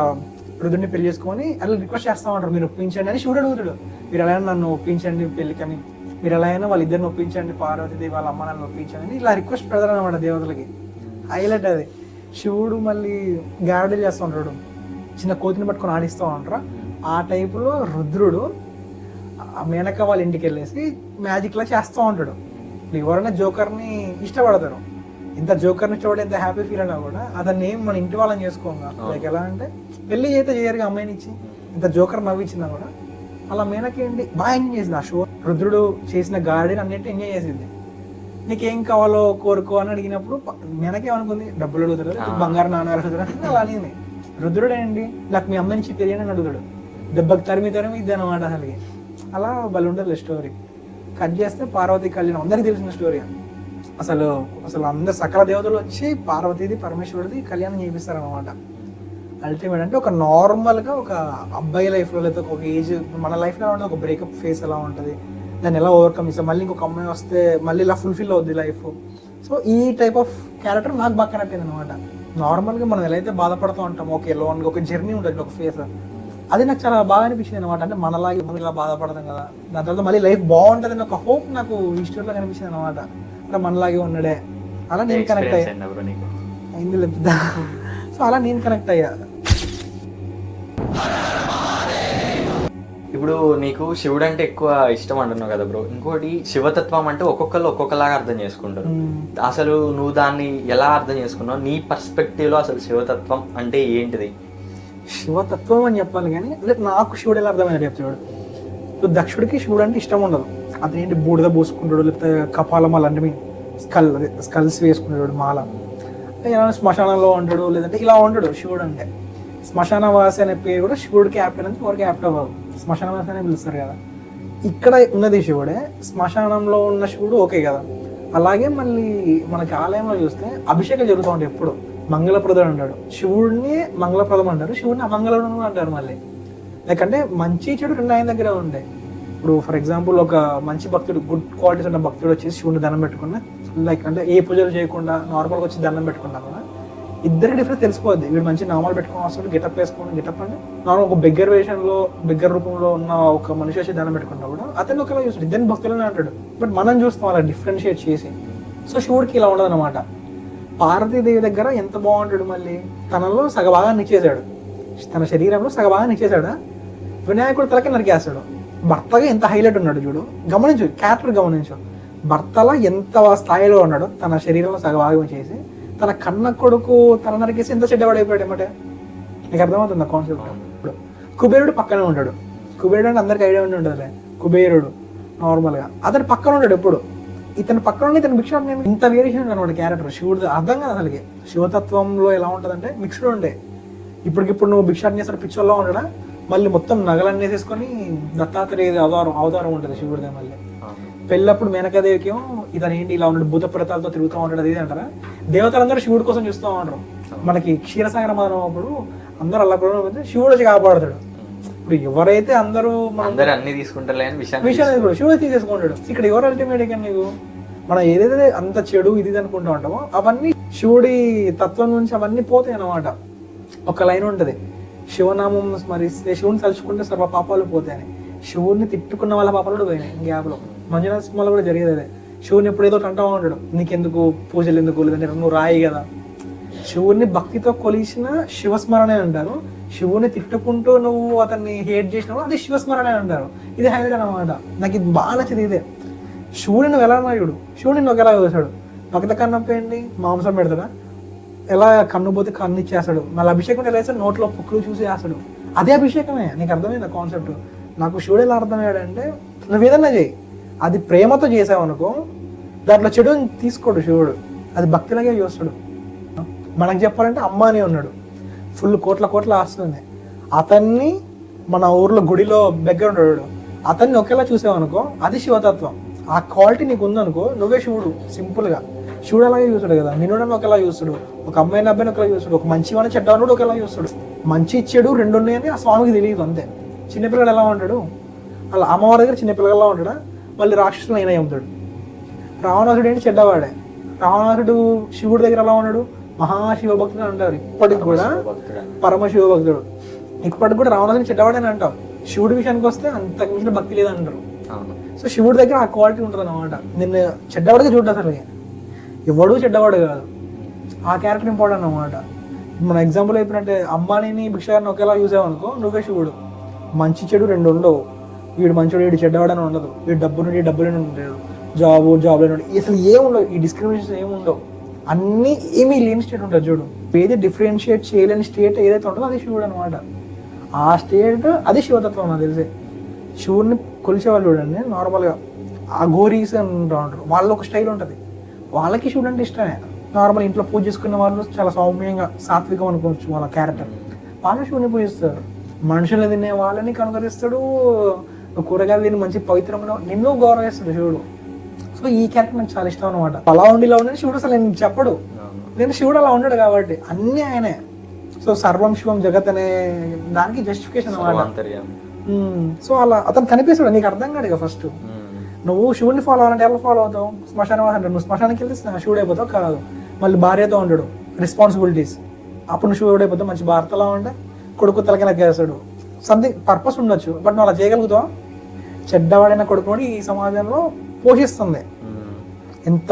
రుద్రుడిని పెళ్ళి చేసుకొని అలా రిక్వెస్ట్ చేస్తా ఉంటారు మీరు ఒప్పించండి అని శివుడు అడుగుతాడు. మీరు ఎలా అయినా నన్ను ఒప్పించండి పెళ్ళికని మీరు ఎలా అయినా వాళ్ళిద్దరిని ఒప్పించండి పార్వతీదేవి వాళ్ళ అమ్మ నన్ను ఒప్పించండి ఇలా రిక్వెస్ట్ పెడతారు అనమాట దేవతలకి. హైలైట్ అది. శివుడు మళ్ళీ గారడీ చేస్తూ ఉంటాడు. చిన్న కోతిని పట్టుకొని ఆడిస్తూ ఉంటారు. ఆ టైపులో రుద్రుడు ఆ మేనక వాళ్ళ ఇంటికి వెళ్ళేసి మ్యాజిక్లా చేస్తూ ఉంటాడు. ఎవరైనా జోకర్ని ఇష్టపడతారు. ఇంత జోకర్ని చూడ ఎంత హ్యాపీ ఫీల్ అయినా కూడా అతన్ని ఏం మన ఇంటి వాళ్ళని చేసుకోగా? లైక్ ఎలా అంటే పెళ్ళి అయితే చేయరుగా అమ్మాయిని ఇచ్చి? ఇంత జోకర్ నవ్విచ్చినా కూడా అలా మేనకి ఏంటి బాగా ఎంజాయ్ చేసింది. ఆ షో రుద్రుడు చేసిన గార్డెన్ అన్నిటి ఎంజాయ్ చేసింది. నీకేం కావాలో కోరుకో అని అడిగినప్పుడు ప- మేనకి ఏమనుకుంది? డబ్బులు అడుగుతారు? బంగారు అడుగుతారు? అంటే అలా అనింది. రుద్రుడు ఏంటి? నాకు మీ అమ్మ నుంచి తెలియని అడుగుతాడు. దెబ్బకి తరిమి తరిమి ఇది అనమాట అసలుకి. అలా భలే ఉంటుంది స్టోరీ కట్ చేస్తే పార్వతి కళ్యాణం. అందరికీ తెలిసిన స్టోరీ అసలు అసలు అందరు సకల దేవతలు వచ్చి పార్వతీది పరమేశ్వరుడిది కళ్యాణం చేపిస్తారు అనమాట అల్టిమేట్ అంటే ఒక నార్మల్గా ఒక అబ్బాయి లైఫ్లో లేదా ఒక ఏజ్ మన లైఫ్లో ఉంటుంది ఒక బ్రేకప్ ఫేస్ ఎలా ఉంటుంది. దాన్ని ఎలా ఓవర్కమ్ ఇస్తాం మళ్ళీ ఇంకొక అమ్మాయి వస్తే మళ్ళీ ఇలా ఫుల్ఫిల్ అవుద్ది లైఫ్ సో ఈ టైప్ ఆఫ్ క్యారెక్టర్ నాకు బాగా కనెక్ట్ అయింది అనమాట నార్మల్గా మనం ఎలా అయితే బాధపడుతూ ఉంటాం ఓకే లోన్ ఒక జర్నీ ఉంటుంది ఒక ఫేస్ అది నాకు చాలా బాగా అనిపించింది అనమాట అంటే మనలాగే మనం ఇలా బాధపడతాం కదా. దాని తర్వాత మళ్ళీ లైఫ్ బాగుంటుంది అని ఒక హోప్ నాకు ఈ స్టోరీలో కనిపించింది అనమాట అంటే మనలాగే ఉన్నాడే. అలా నేను కనెక్ట్ అయ్యా. అయిందా సో అలా నేను కనెక్ట్ అయ్యా. ఇప్పుడు నీకు శివుడు అంటే ఎక్కువ ఇష్టం అంటున్నావు కదా బ్రో ఇంకోటి శివతత్వం అంటే ఒక్కొక్కరు ఒక్కొక్కలాగా అర్థం చేసుకుంటారు. అసలు నువ్వు దాన్ని ఎలా అర్థం చేసుకున్నావు? నీ పర్స్పెక్టివ్లో అసలు శివతత్వం అంటే ఏంటిది? శివతత్వం అని చెప్పాలి కానీ అంటే నాకు శివుడు ఎలా అర్థమైంది చెప్తాడు దక్షుడికి శివుడు అంటే ఇష్టం ఉండదు. అతను ఏంటి బూడిద పోసుకుంటాడు లేకపోతే కపాలమాల అంటే మీన్ స్కల్ అదే స్కల్స్ వేసుకుంటాడు మాల. ఇలా శ్మశానంలో ఉంటాడు లేదంటే ఇలా ఉంటాడు శివుడు అంటే. శ్మశానవాసి అనే పేరు కూడా శివుడికి యాప్ట్ అనేది ఎవరికి యాప్ట్ అవ్వదు. శ్మశానవాసి అనే పిలుస్తారు కదా. ఇక్కడ ఉన్నది శివుడే శ్మశానంలో ఉన్న శివుడు ఓకే కదా. అలాగే మళ్ళీ మనకి ఆలయంలో చూస్తే అభిషేకం జరుగుతూ ఉంటాయి ఎప్పుడు. మంగళప్రదం అంటాడు. శివుడిని మంగళప్రదం అంటారు శివుడిని అమంగళప్రదం అంటారు మళ్ళీ. లేకంటే మంచి చెడు రెండు ఆయన దగ్గర ఉంటాయి ఇప్పుడు ఫర్ ఎగ్జాంపుల్ ఒక మంచి భక్తుడు గుడ్ క్వాలిటీస్ ఉన్న భక్తుడు వచ్చేసి శివుని దండం పెట్టుకున్నా లైక్ అంటే ఏ పూజలు చేయకుండా నార్మల్గా వచ్చి దండం పెట్టుకున్నా కూడా ఇద్దరికి డిఫరెన్స్ తెలిసిపోద్ది. వీడు మంచి నామాలు పెట్టుకుని వస్తాడు గెటప్ వేసుకుని గెటప్ అంటే నార్మల్ ఒక బిగ్గర్ వేషంలో బిగ్గర్ రూపంలో ఉన్న ఒక మనిషి వచ్చి దండం పెట్టుకున్నా కూడా అతను ఒకలా చూస్తాడు. ఇద్దరిని భక్తులనే అంటాడు. బట్ మనం చూస్తాం అలా డిఫరెన్షియేట్ చేసి. సో శివుడికి ఇలా ఉండదు అనమాట పార్వతీదేవి దగ్గర ఎంత బాగుంటాడు మళ్ళీ? తనలో సగభాగాన్ని ఇచ్చేసాడు. తన శరీరంలో సగభాగాన్ని ఇచ్చేసాడా? వినాయకుడు తలకి నరికేస్తాడు. భర్తగా ఎంత హైలైట్ ఉన్నాడు చూడు. గమనించు క్యారెక్టర్ గమనించు. భర్తలో ఎంత స్థాయిలో ఉన్నాడు తన శరీరంలో సగభాగం చేసి తన కన్న కొడుకు తల నరికేసి ఎంత చెడ్డవాడైపోయాడు ఏమంటే? నీకు అర్థమవుతుంది కాన్సెప్ట్ ఇప్పుడు కుబేరుడు పక్కనే ఉంటాడు. కుబేరుడు అంటే అందరికి ఐడియా ఉండి ఉండదులే కుబేరుడు నార్మల్గా అతను పక్కన ఉంటాడు ఎప్పుడు? ఇతను పక్కన ఉండి ఇతను భిక్ష నేను ఇంత వేరియేషన్ అనమాట క్యారెక్టర్ శివుడు అర్థం కాదు అసలుకి. శివతత్వంలో ఎలా ఉంటుందంటే మిక్స్డ్ ఉండే ఇప్పటికిప్పుడు నువ్వు భిక్షాటం చేస్తాడు పిక్చర్లో ఉండడా మళ్ళీ మొత్తం నగలన్నీ వేసేసుకొని దత్తాత్రేయ అవతారం అవతారం ఉంటుంది శివుడిదే మళ్ళీ. పెళ్ళప్పుడు మేనకాదేవికి ఏమో ఇతను ఏంటి ఇలా ఉన్నాడు భూత ప్రేతాలతో తిరుగుతూ ఉంటాడు అది ఇది అంటారా? దేవతలందరూ శివుడి కోసం చూస్తూ ఉంటారు మనకి క్షీరసాగర మదనం అప్పుడు అందరూ అలా కూడా శివుడు వచ్చి కాపాడుతాడు. ఇప్పుడు ఎవరైతే అందరూ మన అందరు అన్ని తీసుకుంటారులే అని విషయాన్ని శివుడు తీసేసుకుంటాడు. ఇక్కడ ఎవరు అల్టిమేట్గా నీకు? మనం ఏదైతే అంత చెడు ఇది ఇది అనుకుంటూ ఉంటామో అవన్నీ శివుడి తత్వం నుంచి అవన్నీ పోతాయి అన్నమాట. ఒక లైన్ ఉంటది. శివనామం స్మరిస్తే శివుని తలుచుకుంటే సర్వ పాపాలు పోతాయని. శివుడిని తిట్టుకున్న వాళ్ళ పాపాలు కూడా పోయినాయి గ్యాప్లో మంజునాథ సినిమాలో కూడా జరిగేది అదే. శివుని ఎప్పుడేదో అంటా ఉంటాడు నీకెందుకు పూజలు ఎందుకు లేదంటే నువ్వు రాయి కదా. శివుణ్ణి భక్తితో కొలిసిన శివస్మరణే అంటారు. శివుని తిట్టుకుంటూ నువ్వు అతన్ని హేట్ చేసినప్పుడు అది శివస్మరణే అంటారు. ఇది హైలైట్ అనమాట నాకు ఇది బాగా నచ్చింది ఇదే. శివుడిని నువ్వు ఎలా నాయుడు శివుడిని నువ్వు ఎలా చూసాడు భక్త కన్నప్ప ఏంటి మాంసం పెడతాడా? ఎలా కన్ను పోతే కన్ను ఇచ్చేస్తాడు. మళ్ళీ అభిషేకం ఎలా వేస్తాడు నోట్లో పుక్కులు చూసి వేస్తాడు. అదే అభిషేకమే. నీకు అర్థమైంది కాన్సెప్ట్? నాకు శివుడు ఎలా అర్థమయ్యాడంటే నువ్వు ఏదన్నా చేయి. అది ప్రేమతో చేసావనుకో దాంట్లో చెడు తీసుకోడు శివుడు. అది భక్తిలాగే చూస్తాడు. మనకు చెప్పాలంటే అంబానీ ఉన్నాడు. ఫుల్ కోట్ల కోట్ల ఆస్తుంది అతన్ని మన ఊర్లో గుడిలో దగ్గర ఉండడు అతన్ని ఒకేలా చూసావనుకో అది శివతత్వం. ఆ క్వాలిటీ నీకు ఉందనుకో నువ్వే శివుడు సింపుల్గా. శివుడు అలాగే చూస్తాడు కదా. నిన్ను ఒకేలా చూస్తాడు. ఒక అమ్మాయిని అబ్బాయిని ఒకలా చూస్తాడు. ఒక మంచి వాడిని చెడ్డవాడు ఒకేలా చూస్తాడు. మంచి చెడు రెండు ఉన్నాయని ఆ స్వామికి తెలియదు అంతే. చిన్నపిల్లడు ఎలా ఉంటాడు? అలా అమ్మవారి దగ్గర చిన్నపిల్లలా ఉంటాడా? మళ్ళీ రాక్షసులు అయినా అమ్ముతాడు రావణాసుడు ఏంటి చెడ్డవాడే. రావణాసుడు శివుడి దగ్గర ఎలా ఉన్నాడు? మహాశివ భక్తుడు అంటారు. ఇప్పటికి కూడా పరమశివ భక్తుడు ఇప్పటికి కూడా రావణాసుని చెడ్డవాడని అంటాం. శివుడి విషయానికి వస్తే అంతకు మించిన భక్తి లేదంటారు. సో శివుడి దగ్గర ఆ క్వాలిటీ ఉంటుంది అనమాట నిన్ను చెడ్డవాడిగా చూడదు అసలు ఎవడు చెడ్డవాడు కాదు. ఆ క్యారెక్టర్ ఇంపార్టెంట్ అనమాట మన ఎగ్జాంపుల్ అయిపోయినట్టే అమ్మానిని భిక్షగారిని ఒకేలా చూసావనుకో నువ్వే శివుడు. మంచి చెడు రెండు ఉండవు. వీడు మంచోడు వీడు చెడ్డవాడని ఉండదు. వీడు డబ్బు నుండి డబ్బులు ఉండదు జాబ్ జాబ్ లేని అసలు ఏముండవు ఈ డిస్క్రిమినేషన్ ఏముండవు అన్నీ ఏమీ లేని స్టేట్ ఉంటుంది చూడు. ఏది డిఫరెన్షియేట్ చేయలేని స్టేట్ ఏదైతే ఉంటుందో అది శివుడు అనమాట ఆ స్టేట్ అది శివతత్వం నాకు తెలిసే. శివుడిని కొలిచేవాళ్ళు చూడండి నార్మల్గా ఆ గోరీస్ అని ఉంటారు వాళ్ళ ఒక స్టైల్ ఉంటుంది. వాళ్ళకి శివుడు అంటే ఇష్టమే. నార్మల్ ఇంట్లో పూజ చేసుకున్న వాళ్ళు చాలా సౌమ్యంగా సాత్వికం అనుకోవచ్చు వాళ్ళ క్యారెక్టర్. వాళ్ళు శివుని పూజిస్తారు. మనుషులు తినే వాళ్ళని కనుగరిస్తాడు కూరగాయలు తిని మంచి పవిత్రమైన నిన్ను గౌరవిస్తాడు శివుడు. సో ఈ క్యారెక్టర్ నాకు చాలా ఇష్టం అనమాట అలా ఉండి ఇలా ఉండి శివుడు అసలు నేను చెప్పడు. నేను శివుడు అలా ఉండడు కాబట్టి అన్నీ ఆయనే. సో సర్వం శివం జగత్ అనే దానికి జస్టిఫికేషన్ అనమాట సో అలా అతను కనిపిస్తాడు నీకు అర్థం కాదు ఇక ఫస్ట్ నువ్వు శివుడిని ఫాలో అవ్వాలంటే ఎలా ఫాలో అవుతావు? శ్మశానం అంటే నువ్వు శ్మశానానికి వెళ్తే శివుడు అయిపోతావు కాదు. మళ్ళీ భార్యతో ఉంటాడు రెస్పాన్సిబిలిటీస్ అప్పుడు నువ్వు శివుడు అయిపోతావు మంచి భర్తలా ఉంటే కొడుకు తలకి నక్కేస్తాడు సంథింగ్ పర్పస్ ఉండొచ్చు బట్ నువ్వు అలా చేయగలుగుతావు? చెడ్డవాడైన కొడుకుని ఈ సమాజంలో పోషిస్తుంది. ఎంత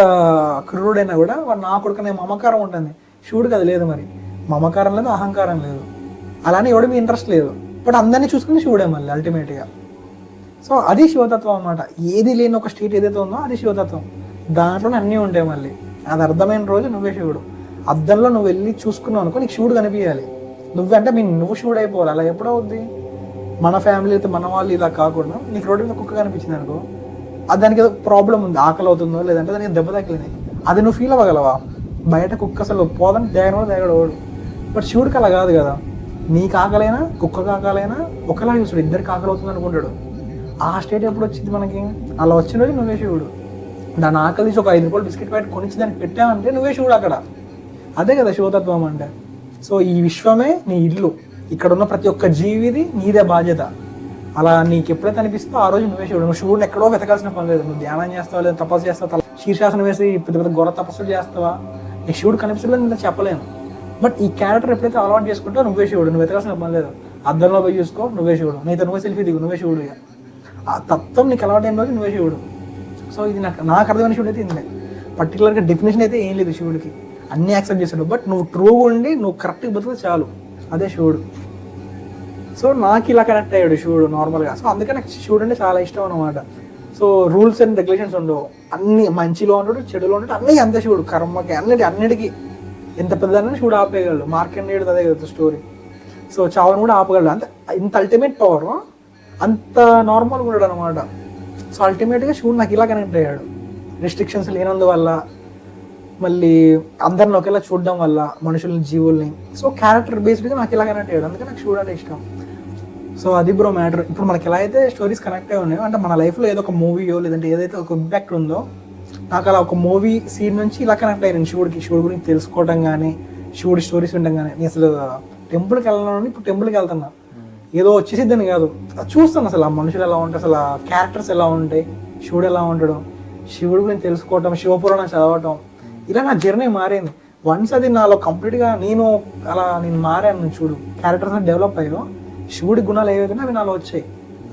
క్రూరుడైనా కూడా వాడు నా కొడుకునే మమకారం ఉంటుంది. శివుడికి అది లేదు మరి. మమకారం లేదు అహంకారం లేదు. అలానే ఎవడు మీ ఇంట్రెస్ట్ లేదు. బట్ అందరినీ చూసుకుని శివుడే మళ్ళీ అల్టిమేట్గా సో అది శివతత్వం అన్నమాట. ఏది లేని ఒక స్టేట్ ఏదైతే ఉందో అది శివతత్వం. దాంట్లోనే అన్నీ ఉంటాయి మళ్ళీ. అది అర్థమైన రోజు నువ్వే శివుడు. అద్దంలో నువ్వు వెళ్ళి చూసుకున్నావు అనుకో నీకు శివుడు కనిపించాలి. నువ్వంటే మీ నువ్వు శివుడు అయిపోవాలి. అలా ఎప్పుడవుద్ది మన ఫ్యామిలీ అయితే మన వాళ్ళు ఇలా కాకుండా నీకు రోడ్డు మీద కుక్క కనిపించింది అనుకో అది దానికి ఏదో ప్రాబ్లం ఉంది. ఆకలి అవుతుందో లేదంటే దానికి దెబ్బ తగిలింది. అది నువ్వు ఫీల్ అవ్వగలవా? బయట కుక్క అసలు పోదని దేగనోడు దేగడు బట్ శివుడికి అలా కాదు కదా. నీకు ఆకలైనా కుక్క ఆకలైనా ఒకలా చూసాడు ఇద్దరికి ఆకలి అవుతుంది అనుకుంటాడు. ఆ స్టేట్ ఎప్పుడు వచ్చింది మనకి? అలా వచ్చిన రోజు నువ్వే శివుడు. దాని ఆకలి తీసి ఒక ఐదు రూపాయలు బిస్కెట్ ప్యాకెట్ కొనిచ్చి దానికి పెట్టావంటే నువ్వే శివుడు అక్కడ. అదే కదా శివతత్వం అంటే. సో ఈ విశ్వమే నీ ఇల్లు. ఇక్కడ ఉన్న ప్రతి ఒక్క జీవిది నీదే బాధ్యత. అలా నీకు ఎప్పుడైతే అనిపిస్తుందో ఆ రోజు నువ్వే శివుడు. నువ్వు శివుడిని ఎక్కడో వెతకాల్సిన పని లేదు. నువ్వు ధ్యానం చేస్తావా లేదా తపస్సు చేస్తావా? తల- శీర్షాసనం వేసి పెద్ద పెద్ద గొర్ర తపస్సులు చేస్తావా? నీకు శివుడు కనిపిస్తలేదు నేను చెప్పలేను. బట్ ఈ క్యారెక్టర్ ఎప్పుడైతే అలవాటు చేసుకుంటావు నువ్వే శివుడు. నువ్వు వెతకాల్సిన పని లేదు. అద్దంలో పోయి చూసుకో నువ్వే శివుడు. నీతో నువ్వే సెల్ఫీ దిగు నువ్వే శివుడు ఇక. ఆ తత్వం నీకు అలవాటైన రోజు నువ్వే శివుడు. సో ఇది నాకు నాకు అర్థమైన శివుడు అయితే ఇందే పర్టికులర్గా డెఫినేషన్ అయితే ఏం లేదు శివుడికి. అన్నీ యాక్సెప్ట్ చేశాడు. బట్ నువ్వు ట్రూ ఉండి నువ్వు కరెక్ట్గా బతికితే చాలు. అదే శివుడు. సో నాకు ఇలా కనెక్ట్ అయ్యాడు శివుడు నార్మల్గా సో అందుకే నాకు శివుడు అంటే చాలా ఇష్టం అనమాట సో రూల్స్ అండ్ రెగ్యులేషన్స్ ఉండవు. అన్ని మంచిలో ఉంటాడు చెడులో ఉంటాడు అన్నీ అంతే శివుడు. కర్మకి అన్నిటి అన్నిటికీ. ఎంత పెద్దదన్నా శివుడు ఆపేయగలడు. మార్కెండేయుడు అదే కదా స్టోరీ సో చావును కూడా ఆపగలడు. అంత. ఇంత అల్టిమేట్ పవర్ అంత నార్మల్గా ఉన్నాడు అనమాట సో అల్టిమేట్గా శివుడు నాకు ఇలా కనెక్ట్ అయ్యాడు. రెస్ట్రిక్షన్స్ లేనందువల్ల మళ్ళీ అందరిని ఒకేలా చూడడం వల్ల మనుషుల్ని జీవుల్ని. సో క్యారెక్టర్ బేస్డ్గా నాకు ఇలా కనెక్ట్ అయ్యాడు. అందుకే నాకు శివుడు అంటే ఇష్టం. సో అది బ్రో మ్యాటర్ ఇప్పుడు మనకి ఎలా అయితే స్టోరీస్ కనెక్ట్ అయి ఉన్నాయో అంటే మన లైఫ్లో ఏదో ఒక మూవీయో లేదంటే ఏదైతే ఒక ఇంపాక్ట్ ఉందో నాకు అలా ఒక మూవీ సీన్ నుంచి ఇలా కనెక్ట్ అయ్యాను. శివుడికి శివుడి గురించి తెలుసుకోవడం కానీ శివుడి స్టోరీస్ వినడం కానీ నేను అసలు టెంపుల్కి వెళ్ళాలని ఇప్పుడు టెంపుల్కి వెళ్తున్నా. ఏదో వచ్చేసిద్దని కాదు. చూస్తాను అసలు ఆ మనుషులు ఎలా ఉంటాయి అసలు ఆ క్యారెక్టర్స్ ఎలా ఉంటాయి శివుడు ఎలా ఉండడం శివుడు గురించి తెలుసుకోవటం శివపురాణం చదవటం ఇలా నా జర్నీ మారింది. వన్స్ అది నాలో కంప్లీట్గా నేను అలా నేను మారాను చూడు క్యారెక్టర్స్ డెవలప్ అయ్యో శివుడి గుణాలు ఏవైతే అవి నాలో వచ్చాయి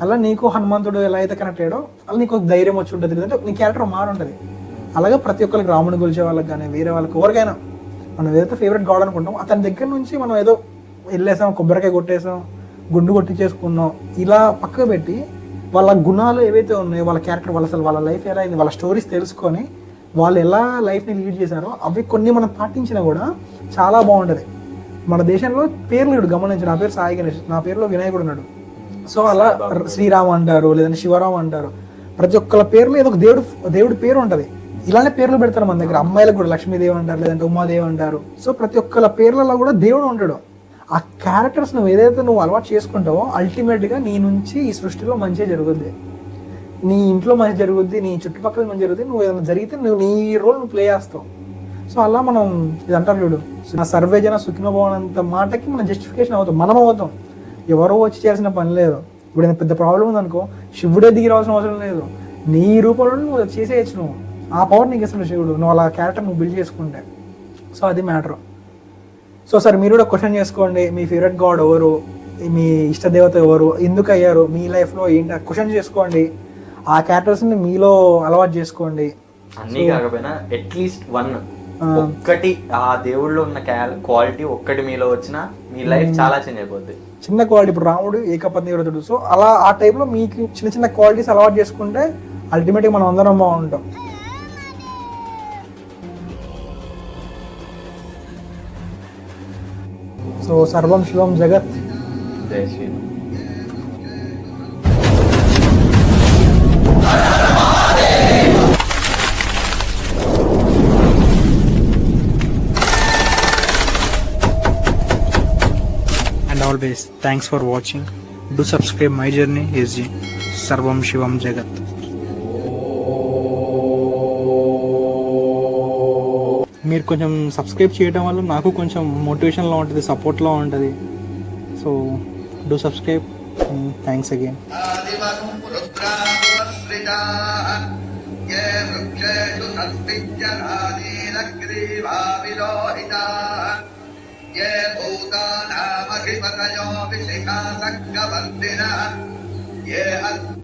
అలా నీకు హనుమంతుడు ఎలా అయితే కనెక్ట్ అయ్యాడో అలా నీకు ధైర్యం వచ్చి ఉంటుంది అంటే నీ క్యారెక్టర్ మారుంటుంది అలాగే ప్రతి ఒక్కరికి రాముడు కొలిచే వాళ్ళకి కానీ వేరే వాళ్ళకి ఎవరికైనా మనం ఏదైతే ఫేవరెట్ గాడ్ అనుకుంటాం అతని దగ్గర నుంచి మనం ఏదో వెళ్ళేసాం కొబ్బరికాయ కొట్టేసాం గుండు కొట్టించేసుకున్నాం ఇలా పక్కకు పెట్టి వాళ్ళ గుణాలు ఏవైతే ఉన్నాయో వాళ్ళ క్యారెక్టర్ వాళ్ళ అసలు వాళ్ళ లైఫ్ ఎలా అయింది వాళ్ళ స్టోరీస్ తెలుసుకొని వాళ్ళు ఎలా లైఫ్ని లీడ్ చేశారో అవి కొన్ని మనం పాటించినా కూడా చాలా బాగుంటుంది. మన దేశంలో పేర్లు ఇప్పుడు గమనించు నా పేరు సాయి గణేష్ నా పేరులో వినాయకుడు ఉన్నాడు. సో అలా శ్రీరామ్ అంటారు లేదంటే శివరామ్ అంటారు. ప్రతి ఒక్కళ్ళ పేర్లు ఏదో ఒక దేవుడు దేవుడి పేరు ఉంటుంది. ఇలానే పేర్లు పెడతారు మన దగ్గర. అమ్మాయిలకు కూడా లక్ష్మీదేవి అంటారు లేదంటే ఉమాదేవి అంటారు. సో ప్రతి ఒక్కళ్ళ పేర్లలో కూడా దేవుడు ఉంటాడు. ఆ క్యారెక్టర్స్ నువ్వు ఏదైతే నువ్వు అలవాటు చేసుకుంటావో అల్టిమేట్గా నీ నుంచి ఈ సృష్టిలో మంచిగా జరుగుద్ది. నీ ఇంట్లో మంచి జరుగుద్ది నీ చుట్టుపక్కల మంచి జరుగుద్ది. నువ్వు ఏదైనా జరిగితే నువ్వు నీ రోల్ నువ్వు ప్లే చేస్తావు. సో అలా మనం ఇది అంటారు చూడు నా సర్వే జన సుఖినోభవనంత మాటకి మనం జస్టిఫికేషన్ అవుతాం మనం అవుతాం. ఎవరో వచ్చి చేసిన పని లేదు. ఇప్పుడు ఏదైనా పెద్ద ప్రాబ్లం ఉందనుకో శివుడే దిగి రావాల్సిన అవసరం లేదు. నీ రూపంలో నువ్వు చేసేయచ్చు నువ్వు. ఆ పవర్ నీకు ఇస్తున్నాడు శివుడు. నువ్వు అలా క్యారెక్టర్ నువ్వు బిల్డ్ చేసుకుంటే. సో అది మ్యాటర్ సో సార్ మీరు కూడా క్వశ్చన్ చేసుకోండి. మీ ఫేవరెట్ గాడ్ ఎవరు? మీ ఇష్ట దేవత ఎవరు? ఎందుకు అయ్యారు? మీ లైఫ్లో ఏంటి? క్వశ్చన్ చేసుకోండి. ఆ క్యారెక్టర్స్ని మీలో అలవాటు చేసుకోండి. అన్నీ కాకపోయినా అట్లీస్ట్ వన్ ఒక్కటి ఆ దేవుళ్ళో ఉన్న క్వాలిటీ ఒక్కటి మీలో వచ్చినా మీ లైఫ్ చాలా చేంజ్ అయిపోద్ది. చిన్న క్వాలిటీ ఇప్పుడు రాముడు ఏకపత్ని వ్రతుడు సో అలా ఆ టైప్లో మీకు చిన్న చిన్న క్వాలిటీస్ అలవాటు చేసుకుంటే అల్టిమేట్గా మనం అందరం బాగుంటాం. सो सर्वम शिवम जगत जय Shri Ram always thanks for watching do subscribe my journey is sarvam shivam jagat మీరు కొంచెం సబ్స్క్రైబ్ చేయడం వల్ల నాకు కొంచెం మోటివేషన్లో ఉంటుంది సపోర్ట్లో ఉంటుంది so do subscribe thanks again आदिवं रुद्रावश्रिताः ये वृक्षेषु सस्मिञ्जनानीरग्रीवाविलोहिताः ये भूतानामधिपतयो विशिखासङ्गवर्तिनः ये